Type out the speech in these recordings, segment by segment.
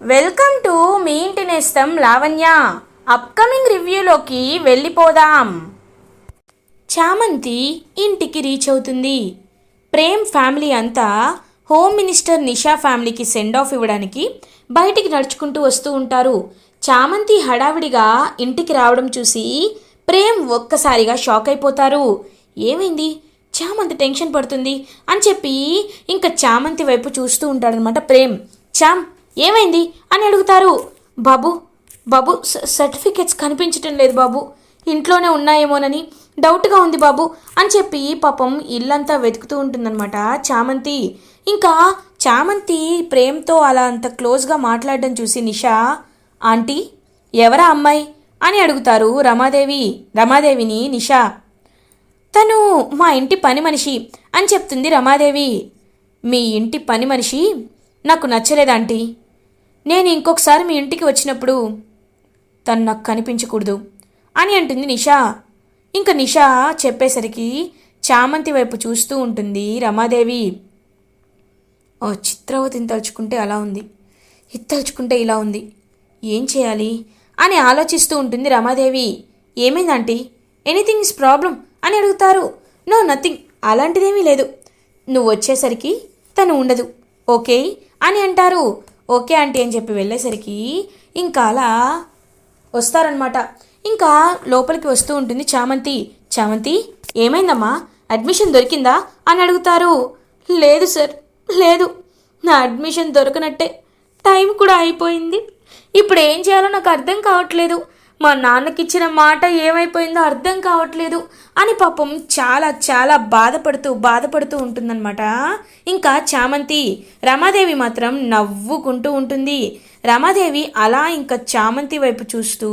Welcome to me ఇంటి నేస్తం Lavanya. Upcoming రివ్యూలోకి వెళ్ళిపోదాం. చామంతి ఇంటికి రీచ్ అవుతుంది. ప్రేమ్ ఫ్యామిలీ అంతా హోమ్ మినిస్టర్ నిషా ఫ్యామిలీకి సెండ్ ఆఫ్ ఇవ్వడానికి బయటికి నడుచుకుంటూ వస్తూ ఉంటారు. చామంతి హడావిడిగా ఇంటికి రావడం చూసి ప్రేమ్ ఒక్కసారిగా షాక్ అయిపోతారు. ఏమైంది? చామంతి టెన్షన్ పడుతుంది అని చెప్పి ఇంకా చామంతి వైపు చూస్తూ ఉంటాడనమాట ప్రేమ్. చామ్ ఏమైంది అని అడుగుతారు. బాబు బాబు స- సర్టిఫికెట్స్ కనిపించటం లేదు బాబు. ఇంట్లోనే ఉన్నాయేమోనని డౌట్గా ఉంది బాబు అని చెప్పి పాపం ఇల్లంతా వెతుకుతూ ఉంటుందన్నమాట చామంతి. ఇంకా చామంతి ప్రేమ్తో అలా అంత క్లోజ్గా మాట్లాడడం చూసి నిషా ఆంటీ ఎవరా అమ్మాయి? అని అడుగుతారు రమాదేవి రమాదేవిని నిషా. తను మా ఇంటి పని మనిషి అని చెప్తుంది రమాదేవి. మీ ఇంటి పని మనిషి? నాకు నచ్చలేదాంటీ నేను ఇంకొకసారి మీ ఇంటికి వచ్చినప్పుడు తను నాకు కనిపించకూడదు అని అంటుంది నిషా. ఇంకా నిషా చెప్పేసరికి చామంతి వైపు చూస్తూ ఉంటుంది రమాదేవి. ఓ చిత్రవతిని తలుచుకుంటే అలా ఉంది. ఇది తలుచుకుంటే ఇలా ఉంది. ఏం చేయాలి? అని ఆలోచిస్తూ ఉంటుంది రమాదేవి. ఏమైందంటీ ఎనీథింగ్ ఇస్ ప్రాబ్లం అని అడుగుతారు. No nothing. అలాంటిదేమీ లేదు. నువ్వు వచ్చేసరికి తను ఉండదు. ఓకే అని అంటారు. ఓకే ఆంటీ అని చెప్పి వెళ్ళేసరికి ఇంకా అలా వస్తారనమాట ఇంకా లోపలికి వస్తూ ఉంటుంది చామంతి. చామంతి ఏమైందమ్మా? అడ్మిషన్ దొరికిందా? అని అడుగుతారు. లేదు సార్ లేదు. నా అడ్మిషన్ దొరకనట్టే. టైం కూడా అయిపోయింది. ఇప్పుడు ఏం చేయాలో నాకు అర్థం కావట్లేదు. మా నాన్నకిచ్చిన మాట ఏమైపోయిందో అర్థం కావట్లేదు అని పాపం చాలా చాలా బాధపడుతూ బాధపడుతూ ఉంటుందన్నమాట. ఇంకా చామంతి రమాదేవి మాత్రం నవ్వుకుంటూ ఉంటుంది. రమాదేవి అలా ఇంకా చామంతి వైపు చూస్తూ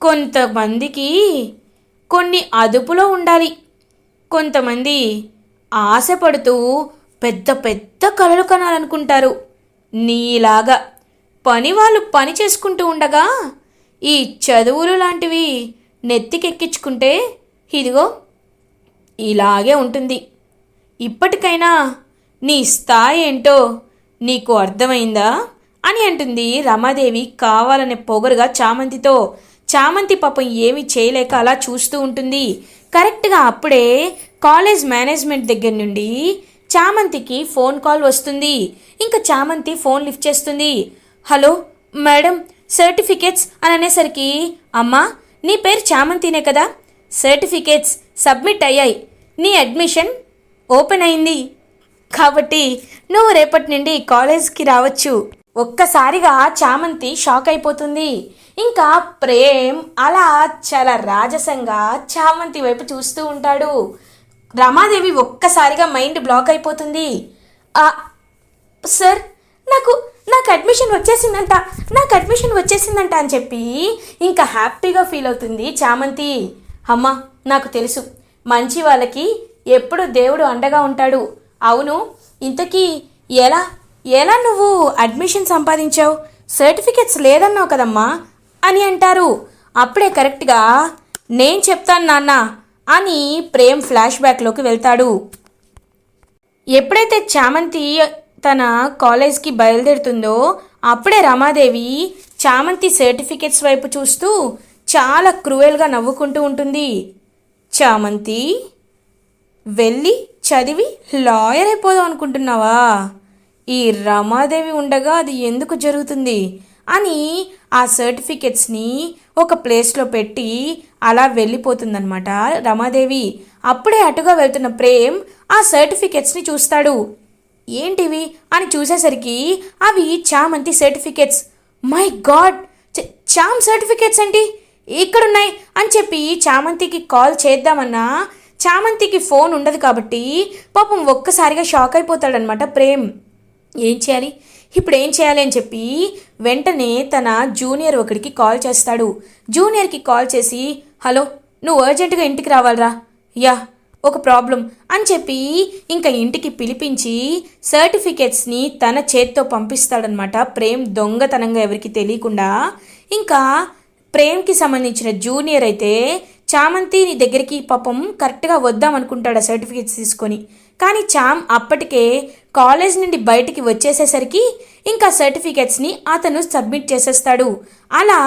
కొంతమందికి కొన్ని అదుపులో ఉండాలి. కొంతమంది ఆశపడుతూ పెద్ద పెద్ద కలలు కనాలనుకుంటారు. నీలాగా పని వాళ్ళు పని చేసుకుంటూ ఉండగా ఈ చదువులు లాంటివి నెత్తికెక్కించుకుంటే ఇదిగో ఇలాగే ఉంటుంది. ఇప్పటికైనా నీ స్థాయి ఏంటో నీకు అర్థమైందా? అని అంటుంది రమాదేవి కావాలనే పొగరుగా చామంతితో. చామంతి పాపం ఏమీ చేయలేక అలా చూస్తూ ఉంటుంది. కరెక్ట్గా అప్పుడే కాలేజ్ మేనేజ్మెంట్ దగ్గర నుండి చామంతికి ఫోన్ కాల్ వస్తుంది. ఇంకా చామంతి ఫోన్ లిఫ్ట్ చేస్తుంది. హలో మేడం సర్టిఫికేట్స్ అని అనేసరికి అమ్మా నీ పేరు చామంతినే కదా? సర్టిఫికేట్స్ సబ్మిట్ అయ్యాయి. నీ అడ్మిషన్ ఓపెన్ అయింది. కాబట్టి నువ్వు రేపటి నుండి కాలేజ్కి రావచ్చు. ఒక్కసారిగా చామంతి షాక్ అయిపోతుంది. ఇంకా ప్రేమ్ అలా చాలా రాజసంగా చామంతి వైపు చూస్తూ ఉంటాడు. రమాదేవి ఒక్కసారిగా మైండ్ బ్లాక్ అయిపోతుంది. సార్ నాకు నాకు అడ్మిషన్ వచ్చేసిందంట. నాకు అడ్మిషన్ వచ్చేసిందంట అని చెప్పి ఇంకా హ్యాపీగా ఫీల్ అవుతుంది చామంతి. అమ్మా నాకు తెలుసు. మంచి వాళ్ళకి ఎప్పుడు దేవుడు అండగా ఉంటాడు. అవును ఇంతకీ ఎలా ఎలా నువ్వు అడ్మిషన్ సంపాదించావు? సర్టిఫికెట్స్ లేదన్నావు కదమ్మా అని అంటారు. అప్పుడే కరెక్ట్గా నేను చెప్తాను నాన్న అని ప్రేమ్ ఫ్లాష్ బ్యాక్లోకి వెళ్తాడు. ఎప్పుడైతే చామంతి తన కాలేజ్కి బయలుదేరుతుందో అప్పుడే రమాదేవి చామంతి సర్టిఫికెట్స్ వైపు చూస్తూ చాలా క్రూయల్గా నవ్వుకుంటూ ఉంటుంది. చామంతి వెళ్ళి చదివి లాయర్ అయిపోదాం అనుకుంటున్నావా? ఈ రమాదేవి ఉండగా అది ఎందుకు జరుగుతుంది? అని ఆ సర్టిఫికెట్స్ని ఒక ప్లేస్లో పెట్టి అలా వెళ్ళిపోతుందన్నమాట రమాదేవి. అప్పుడే అటుగా వెళ్తున్న ప్రేమ్ ఆ సర్టిఫికెట్స్ని చూస్తాడు. ఏంటివి అని చూసేసరికి అవి చామంతి సర్టిఫికేట్స్ మై గాడ్ చ- చామ్ సర్టిఫికేట్స్ ఏంటి? ఇక్కడున్నాయి అని చెప్పి చామంతికి కాల్ చేద్దామన్నా చామంతికి ఫోన్ ఉండదు కాబట్టి పాపం ఒక్కసారిగా షాక్ అయిపోతాడనమాట ప్రేమ్. ఏం చేయాలి? ఇప్పుడు ఏం చేయాలి అని చెప్పి వెంటనే తన జూనియర్ ఒకడికి కాల్ చేస్తాడు. జూనియర్కి కాల్ చేసి హలో నువ్వు అర్జెంటుగా ఇంటికి రావాలరా. యా. ఒక ప్రాబ్లం అని చెప్పి ఇంకా ఇంటికి పిలిపించి సర్టిఫికెట్స్ని తన చేత్తో పంపిస్తాడనమాట ప్రేమ్ దొంగతనంగా ఎవరికి తెలియకుండా. ఇంకా ప్రేమ్కి సంబంధించిన జూనియర్ అయితే చామంతి నీ దగ్గరికి పాపం కరెక్ట్గా వద్దాం అనుకుంటాడు ఆ సర్టిఫికేట్స్ తీసుకొని. కానీ చామ్ అప్పటికే కాలేజ్ నుండి బయటికి వచ్చేసేసరికి ఇంకా సర్టిఫికెట్స్ని అతను సబ్మిట్ చేసేస్తాడు. అలా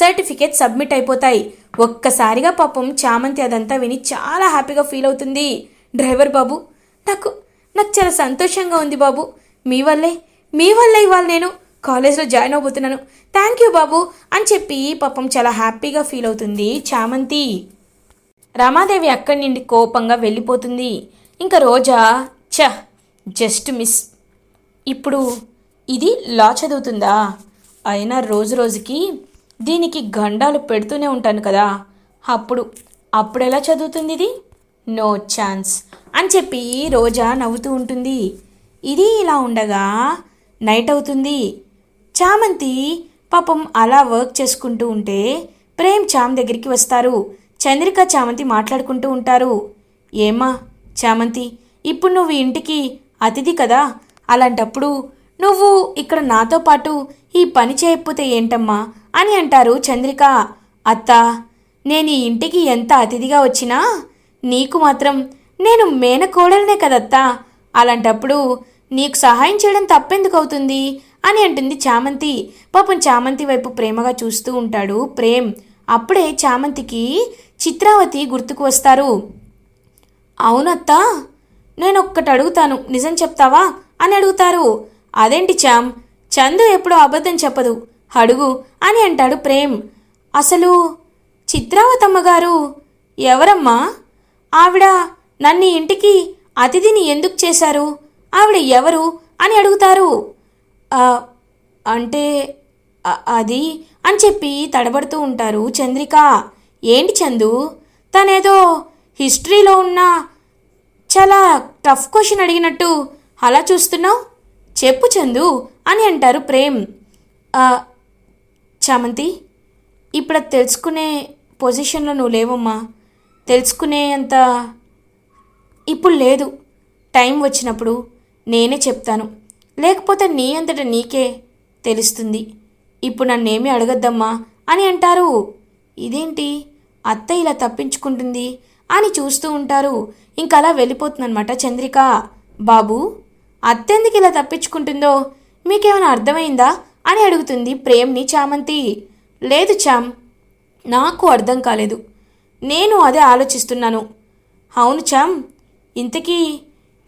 సర్టిఫికేట్ సబ్మిట్ అయిపోతాయి. ఒక్కసారిగా పాపం చామంతి అదంతా విని చాలా హ్యాపీగా ఫీల్ అవుతుంది. డ్రైవర్ బాబు నాకు నాకు చాలా సంతోషంగా ఉంది బాబు. మీ వల్లే మీ వల్లే ఇవాళ నేను కాలేజ్లో జాయిన్ అవబోతున్నాను. థ్యాంక్ యూ బాబు అని చెప్పి పాపం చాలా హ్యాపీగా ఫీల్ అవుతుంది చామంతి. రమాదేవి అక్కడి నుండి కోపంగా వెళ్ళిపోతుంది. ఇంకా రోజా చ జస్ట్ మిస్. ఇప్పుడు ఇది లా చదువుతుందా? అయినా రోజు రోజుకి దీనికి గండాలు పెడుతూనే ఉంటాను కదా. అప్పుడు అప్పుడు ఎలా చదువుతుంది ఇది నో ఛాన్స్ అని చెప్పి రోజా నవ్వుతూ ఉంటుంది. ఇది ఇలా ఉండగా నైట్ అవుతుంది. చామంతి పాపం అలా వర్క్ చేసుకుంటూ ఉంటే ప్రేమ్ చామ్ దగ్గరికి వస్తారు. చంద్రిక చామంతి మాట్లాడుకుంటూ ఉంటారు. ఏమా చామంతి ఇప్పుడు నువ్వు ఇంటికి అతిథి కదా? అలాంటప్పుడు నువ్వు ఇక్కడ నాతో పాటు ఈ పని చేయకపోతే ఏంటమ్మా? అని అంటారు చంద్రిక. అత్త నేను ఈ ఇంటికి ఎంత అతిథిగా వచ్చినా నీకు మాత్రం నేను మేనకోడలనే కదత్తా. అలాంటప్పుడు నీకు సహాయం చేయడం తప్పెందుకు అవుతుంది అని అంటుంది చామంతి. పాపం చామంతి వైపు ప్రేమగా చూస్తూ ఉంటాడు ప్రేమ్. అప్పుడే చామంతికి చిత్రావతి గుర్తుకు వస్తారు. అవునత్తా నేను ఒక్కటి అడుగుతాను. నిజం చెప్తావా? అని అడుగుతారు. అదేంటి చామ్? చందు ఎప్పుడూ అబద్ధం చెప్పదు. అడుగు అని అంటాడు ప్రేమ్. అసలు చిత్రావతమ్మ గారు ఎవరమ్మా? ఆవిడ నన్ను ఇంటికి అతిథిని ఎందుకు చేశారు? ఆవిడ ఎవరు అని అడుగుతారు. అంటే అది అని చెప్పి తడబడుతూ ఉంటారు చంద్రిక. ఏంటి చందు? తనేదో హిస్టరీలో ఉన్న చాలా టఫ్ క్వశ్చన్ అడిగినట్టు అలా చూస్తున్నావు? చెప్పు చందు అని అంటారు ప్రేమ్. చామంతి ఇప్పుడు అది తెలుసుకునే పొజిషన్లో నువ్వు లేవమ్మా. తెలుసుకునే అంత ఇప్పుడు లేదు. టైం వచ్చినప్పుడు నేనే చెప్తాను. లేకపోతే నీ అంతట నీకే తెలుస్తుంది. ఇప్పుడు నన్నేమీ అడగద్దమ్మా అని అంటారు. ఇదేంటి? అత్త ఇలా తప్పించుకుంటుంది అని చూస్తూ ఉంటారు. ఇంకా అలా వెళ్ళిపోతుందన్నమాట చంద్రిక. బాబు అత్తెందుకు ఇలా తప్పించుకుంటుందో? మీకేమైనా అర్థమైందా? అని అడుగుతుంది ప్రేమ్ని చామంతి. లేదు చామ్ నాకు అర్థం కాలేదు. నేను అదే ఆలోచిస్తున్నాను. అవును చామ్ ఇంతకీ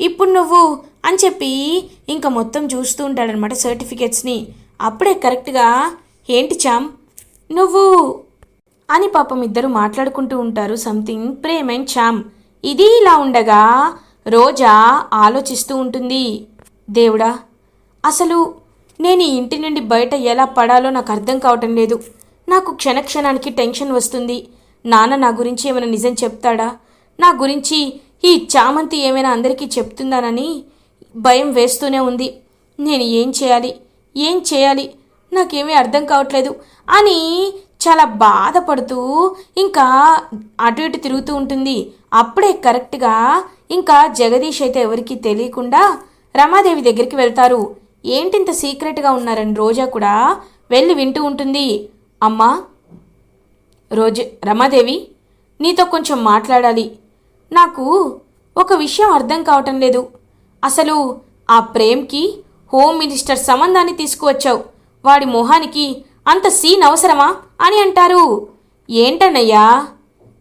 ఇప్పుడు నువ్వు అని చెప్పి ఇంకా మొత్తం చూస్తూ ఉంటాడనమాట సర్టిఫికేట్స్ని. అప్పుడే కరెక్ట్గా ఏంటి చామ్ నువ్వు అని పాపం ఇద్దరు మాట్లాడుకుంటూ ఉంటారు సంథింగ్ ప్రేమ్ అండ్ చామ్ ఇది ఇలా ఉండగా రోజా ఆలోచిస్తూ ఉంటుంది. దేవుడా అసలు నేను ఈ ఇంటి నుండి బయట ఎలా పడాలో నాకు అర్థం కావటం లేదు. నాకు క్షణక్షణానికి టెన్షన్ వస్తుంది. నాన్న నా గురించి ఏమైనా నిజం చెప్తాడా? నా గురించి ఈ చామంతి ఏమైనా అందరికీ చెప్తుందానని భయం వేస్తూనే ఉంది. నేను ఏం చేయాలి? ఏం చేయాలి? నాకేమీ అర్థం కావట్లేదు అని చాలా బాధపడుతూ ఇంకా అటు ఇటు తిరుగుతూ ఉంటుంది. అప్పుడే కరెక్ట్గా ఇంకా జగదీష్ అయితే ఎవరికీ తెలియకుండా రమాదేవి దగ్గరికి వెళ్తారు. ఏంటింత సీక్రెట్గా ఉన్నారని రోజా కూడా వెళ్ళి వింటూ ఉంటుంది. అమ్మా! రోజ రమాదేవి నీతో కొంచెం మాట్లాడాలి. నాకు ఒక విషయం అర్థం కావటం లేదు. అసలు ఆ ప్రేమ్కి హోమ్ మినిస్టర్ సంబంధాన్ని తీసుకువచ్చావు. వాడి మొహానికి అంత సీన్ అవసరమా అని అంటారు. ఏంటన్నయ్యా?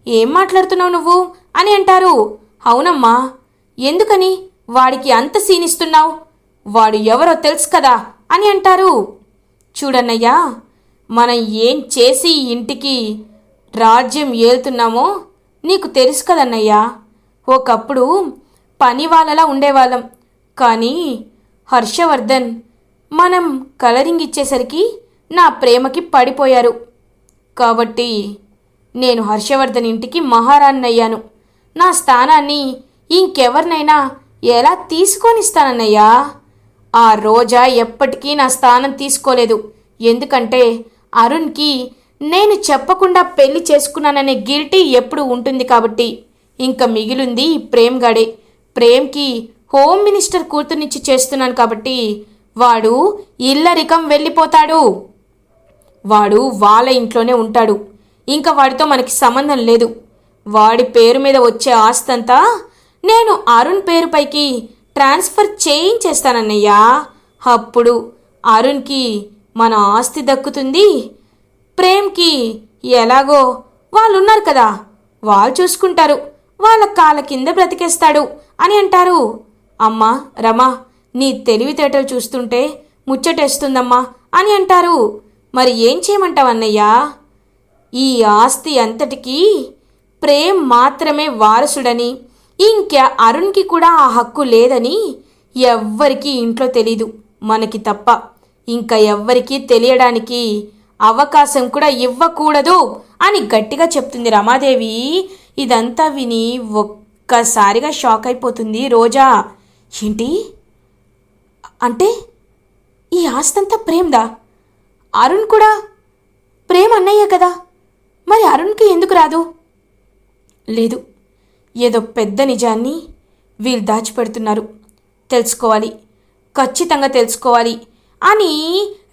ఏం మాట్లాడుతున్నావు నువ్వు అని అంటారు. అవునమ్మా! ఎందుకని వాడికి అంత సీన్ ఇస్తున్నావు? వాడు ఎవరో తెలుసు కదా అని అంటారు. చూడన్నయ్యా మనం ఏం చేసి ఇంటికి రాజ్యం ఏలుతున్నామో నీకు తెలుసు కదన్నయ్యా. ఒకప్పుడు పని వాళ్ళలా ఉండేవాళ్ళం. కానీ హర్షవర్ధన్ మనం కలరింగ్ ఇచ్చేసరికి నా ప్రేమకి పడిపోయారు. కాబట్టి నేను హర్షవర్ధన్ ఇంటికి మహారాణ్ణయ్యాను నా స్థానాన్ని ఇంకెవరినైనా ఎలా తీసుకొనిస్తానన్నయ్యా? ఆ రోజా ఎప్పటికీ నా స్థానం తీసుకోలేదు. ఎందుకంటే అరుణ్కి నేను చెప్పకుండా పెళ్ళి చేసుకున్నాననే గిల్టీ ఎప్పుడు ఉంటుంది కాబట్టి. ఇంకా మిగిలింది ప్రేమ్గాడే ప్రేమ్కి హోమ్ మినిస్టర్ కూతుర్నిచ్చి చేస్తున్నాను కాబట్టి వాడు ఇల్లరికం వెళ్ళిపోతాడు. వాడు వాళ్ళ ఇంట్లోనే ఉంటాడు. ఇంకా వాడితో మనకి సంబంధం లేదు. వాడి పేరు మీద వచ్చే ఆస్తంతా నేను అరుణ్ పేరుపైకి ట్రాన్స్ఫర్ చేయించేస్తానన్నయ్యా అప్పుడు అరుణ్కి మన ఆస్తి దక్కుతుంది. ప్రేమ్కి ఎలాగో వాళ్ళు ఉన్నారు కదా. వాళ్ళు చూసుకుంటారు. వాళ్ళ కాళ్ళ కింద బ్రతికేస్తాడు అని అంటారు. అమ్మా రమా నీ తెలివితేటలు చూస్తుంటే ముచ్చటేస్తుందమ్మా అని అంటారు. మరి ఏం చేయమంటావన్నయ్యా ఈ ఆస్తి అంతటికీ ప్రేమ్ మాత్రమే వారసుడని ఇంకా అరుణ్కి కూడా ఆ హక్కు లేదని ఎవ్వరికీ ఇంట్లో తెలీదు మనకి తప్ప. ఇంకా ఎవ్వరికీ తెలియడానికి అవకాశం కూడా ఇవ్వకూడదు అని గట్టిగా చెప్తుంది రమాదేవి. ఇదంతా విని ఒక్కసారిగా షాక్ అయిపోతుంది రోజా. ఏంటి? అంటే ఈ ఆస్తంతా ప్రేమ్దా? అరుణ్ కూడా ప్రేమ అన్నయ్య కదా? మరి అరుణ్కి ఎందుకు రాదు? లేదు. ఏదో పెద్ద నిజాన్ని వీళ్ళు దాచిపెడుతున్నారు. తెలుసుకోవాలి. ఖచ్చితంగా తెలుసుకోవాలి. అని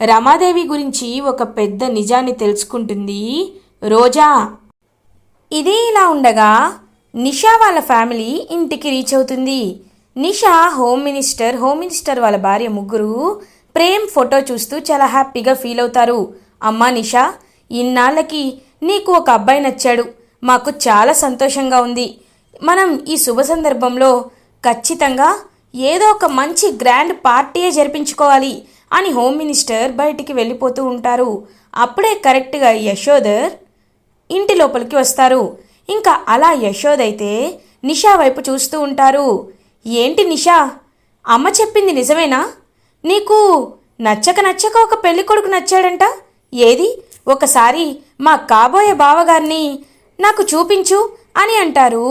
రమాదేవి గురించి ఒక పెద్ద నిజాన్ని తెలుసుకుంటుంది రోజా. ఇదే ఇలా ఉండగా నిషా వాళ్ళ ఫ్యామిలీ ఇంటికి రీచ్ అవుతుంది. Nisha home minister home minister వాళ్ళ భార్య ముగ్గురు ప్రేమ్ ఫోటో చూస్తూ చాలా హ్యాపీగా ఫీల్ అవుతారు. అమ్మా నిషా ఇన్నాళ్ళకి నీకు ఒక అబ్బాయి నచ్చాడు. మాకు చాలా సంతోషంగా ఉంది. మనం ఈ శుభ సందర్భంలో ఖచ్చితంగా ఏదో ఒక మంచి గ్రాండ్ పార్టీయే జరిపించుకోవాలి అని హోమ్ మినిస్టర్ బయటికి వెళ్ళిపోతూ ఉంటారు. అప్పుడే కరెక్ట్గా యశోదర్ ఇంటి లోపలికి వస్తారు. ఇంకా అలా యశోదైతే నిషా వైపు చూస్తూ ఉంటారు. ఏంటి నిషా? అమ్మ చెప్పింది నిజమేనా? నీకు నచ్చక నచ్చక ఒక పెళ్ళి కొడుకు నచ్చాడంట? ఏది? ఒకసారి మా కాబోయే బావగారిని నాకు చూపించు అని అంటారు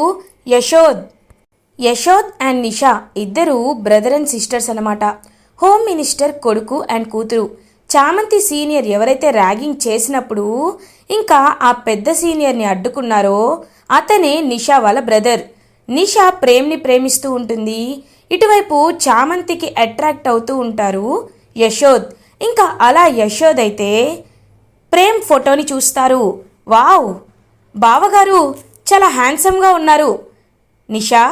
యశోద్. యశోద్ అండ్ నిషా ఇద్దరు బ్రదర్ అండ్ సిస్టర్స్ అన్నమాట. హోమ్ మినిస్టర్ కొడుకు అండ్ కూతురు. చామంతి సీనియర్ ఎవరైతే ర్యాగింగ్ చేసినప్పుడు ఇంకా ఆ పెద్ద సీనియర్ని అడ్డుకున్నారో అతనే నిషా వాళ్ళ బ్రదర్. నిషా ప్రేమ్ని ప్రేమిస్తూ ఉంటుంది. ఇటువైపు చామంతికి అట్రాక్ట్ అవుతూ ఉంటారు యశోద్. ఇంకా అలా యశోద్ అయితే ప్రేమ్ ఫోటోని చూస్తారు. వావ్! బావగారు చాలా హ్యాండ్సమ్గా ఉన్నారు. నిషా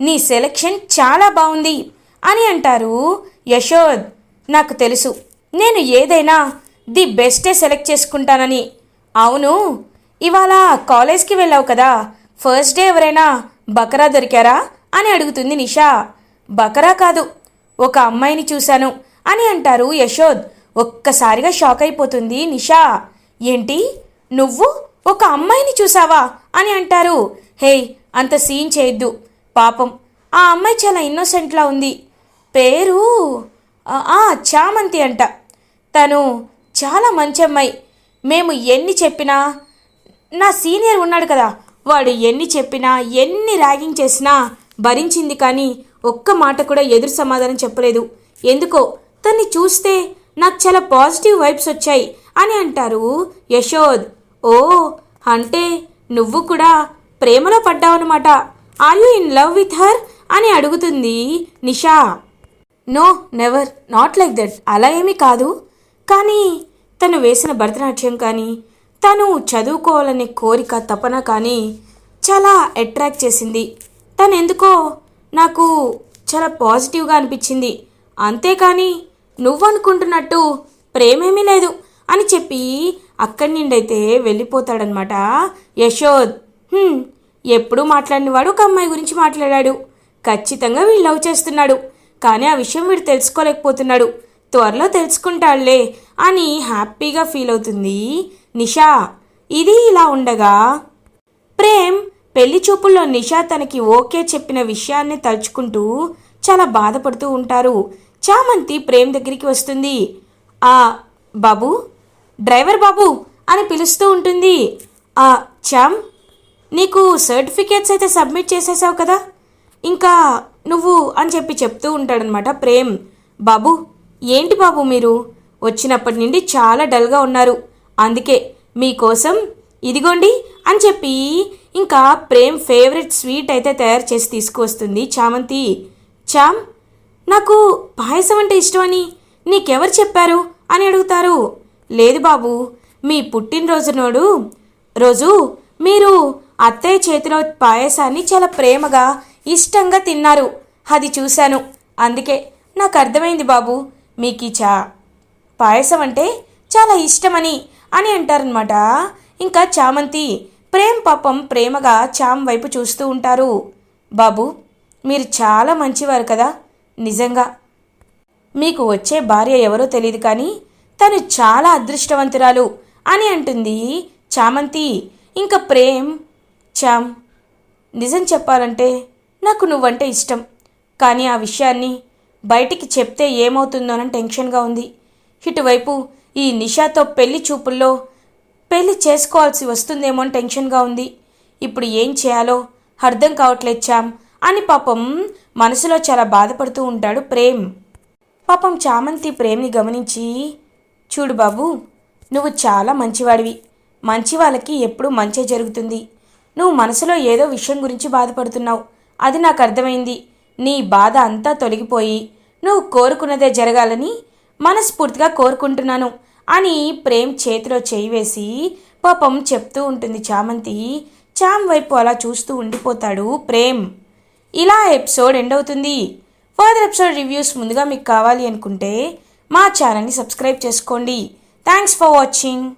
నీ సెలెక్షన్ చాలా బాగుంది అని అంటారు యశోద్. నాకు తెలుసు నేను ఏదైనా ది బెస్టే సెలెక్ట్ చేసుకుంటానని. అవును ఇవాళ కాలేజ్కి వెళ్ళావు కదా ఫస్ట్ డే ఎవరైనా బకరా దొరికారా అని అడుగుతుంది నిషా. బకరా కాదు ఒక అమ్మాయిని చూశాను అని అంటారు యశోద్. ఒక్కసారిగా షాక్ అయిపోతుంది నిషా. ఏంటి నువ్వు ఒక అమ్మాయిని చూసావా అని అంటారు. హేయ్ అంత సీన్ చేయొద్దు. పాపం. ఆ అమ్మాయి చాలా ఇన్నోసెంట్లా ఉంది. పేరు ఆ, చామంతి అంట. తను చాలా మంచి అమ్మాయి. మేము ఎన్ని చెప్పినా నా సీనియర్ ఉన్నాడు కదా వాడు ఎన్ని చెప్పినా ఎన్ని ర్యాగింగ్ చేసినా భరించింది కానీ ఒక్క మాట కూడా ఎదురు సమాధానం చెప్పలేదు. ఎందుకో తన్ని చూస్తే నాకు చాలా పాజిటివ్ వైబ్స్ వచ్చాయి అని అంటారు యశోద్. ఓ అంటే నువ్వు కూడా ప్రేమలో పడ్డావన్నమాట. Are you in love with her అని అడుగుతుంది Nisha. No never not like that అలా ఏమీ కాదు. కానీ తను వేసిన భరతనాట్యం కానీ తను చదువుకోవాలనే కోరిక తపన కానీ చాలా అట్రాక్ట్ చేసింది. తను ఎందుకో నాకు చాలా పాజిటివ్గా అనిపించింది. అంతేకాని నువ్వు అనుకుంటున్నట్టు ప్రేమేమీ లేదు అని చెప్పి అక్కడి నుండి అయితే వెళ్ళిపోతాడనమాట యశోద్ ఎప్పుడూ మాట్లాడినవాడు ఒక అమ్మాయి గురించి మాట్లాడాడు. ఖచ్చితంగా వీళ్ళు లవ్ చేస్తున్నాడు. కానీ ఆ విషయం వీడు తెలుసుకోలేకపోతున్నాడు. త్వరలో తెలుసుకుంటాడులే అని హ్యాపీగా ఫీల్ అవుతుంది నిషా. ఇది ఇలా ఉండగా ప్రేమ్ పెళ్ళి చూపుల్లో నిషా తనకి ఓకే చెప్పిన విషయాన్ని తలుచుకుంటూ చాలా బాధపడుతూ ఉంటారు. చామంతి ప్రేమ్ దగ్గరికి వస్తుంది. ఆ బాబు? డ్రైవర్ బాబు? అని పిలుస్తూ ఉంటుంది. ఆ చామ్ నీకు సర్టిఫికేట్స్ అయితే సబ్మిట్ చేసేసావు కదా? ఇంకా నువ్వు అని చెప్పి చెప్తూ ఉంటాడనమాట ప్రేమ్. బాబు ఏంటి బాబు మీరు? వచ్చినప్పటి నుండి చాలా డల్గా ఉన్నారు. అందుకే మీకోసం ఇదిగోండి అని చెప్పి ఇంకా ప్రేమ్ ఫేవరెట్ స్వీట్ అయితే తయారు చేసి తీసుకువస్తుంది చామంతి. చామ్ నాకు పాయసం అంటే ఇష్టమని నీకెవరు చెప్పారు అని అడుగుతారు. లేదు బాబు మీ పుట్టినరోజు నోడు రోజు మీరు అత్తయ్య చేతిలో పాయసాన్ని చాలా ప్రేమగా ఇష్టంగా తిన్నారు. అది చూశాను. అందుకే నాకు అర్థమైంది బాబు మీకు ఈ చా పాయసం అంటే చాలా ఇష్టమని అని అంటారనమాట ఇంకా చామంతి ప్రేమ్ పాపం ప్రేమగా చామ్ వైపు చూస్తూ ఉంటారు. బాబు మీరు చాలా మంచివారు కదా నిజంగా. మీకు వచ్చే భార్య ఎవరో తెలియదు కానీ తను చాలా అదృష్టవంతురాలు అని అంటుంది చామంతి. ఇంకా ప్రేమ్ చామ్ నిజం చెప్పాలంటే నాకు నువ్వంటే ఇష్టం. కానీ ఆ విషయాన్ని బయటికి చెప్తే ఏమవుతుందోనని టెన్షన్గా ఉంది. ఇటువైపు ఈ నిషాతో పెళ్ళి చూపుల్లో పెళ్ళి చేసుకోవాల్సి వస్తుందేమో అని టెన్షన్గా ఉంది. ఇప్పుడు ఏం చేయాలో అర్థం కావట్లేదు చామ్ అని పాపం మనసులో చాలా బాధపడుతూ ఉంటాడు ప్రేమ్. పాపం చామంతి ప్రేమ్ని గమనించి చూడు బాబు నువ్వు చాలా మంచివాడివి. మంచి వాళ్ళకి ఎప్పుడూ మంచే జరుగుతుంది. నువ్వు మనసులో ఏదో విషయం గురించి బాధపడుతున్నావు. అది నాకు అర్థమైంది. నీ బాధ అంతా తొలగిపోయి నువ్వు కోరుకున్నదే జరగాలని మనస్ఫూర్తిగా కోరుకుంటున్నాను అని ప్రేమ్ చేతిలో చేయి వేసి పాపం చెప్తూ ఉంటుంది చామంతి. చామ్ వైపు అలా చూస్తూ ఉండిపోతాడు ప్రేమ్. ఇలా ఎపిసోడ్ ఎండ్ అవుతుంది. ఫర్దర్ ఎపిసోడ్ రివ్యూస్ ముందుగా మీకు కావాలి అనుకుంటే మా ఛానల్ని సబ్స్క్రైబ్ చేసుకోండి. Thanks for watching.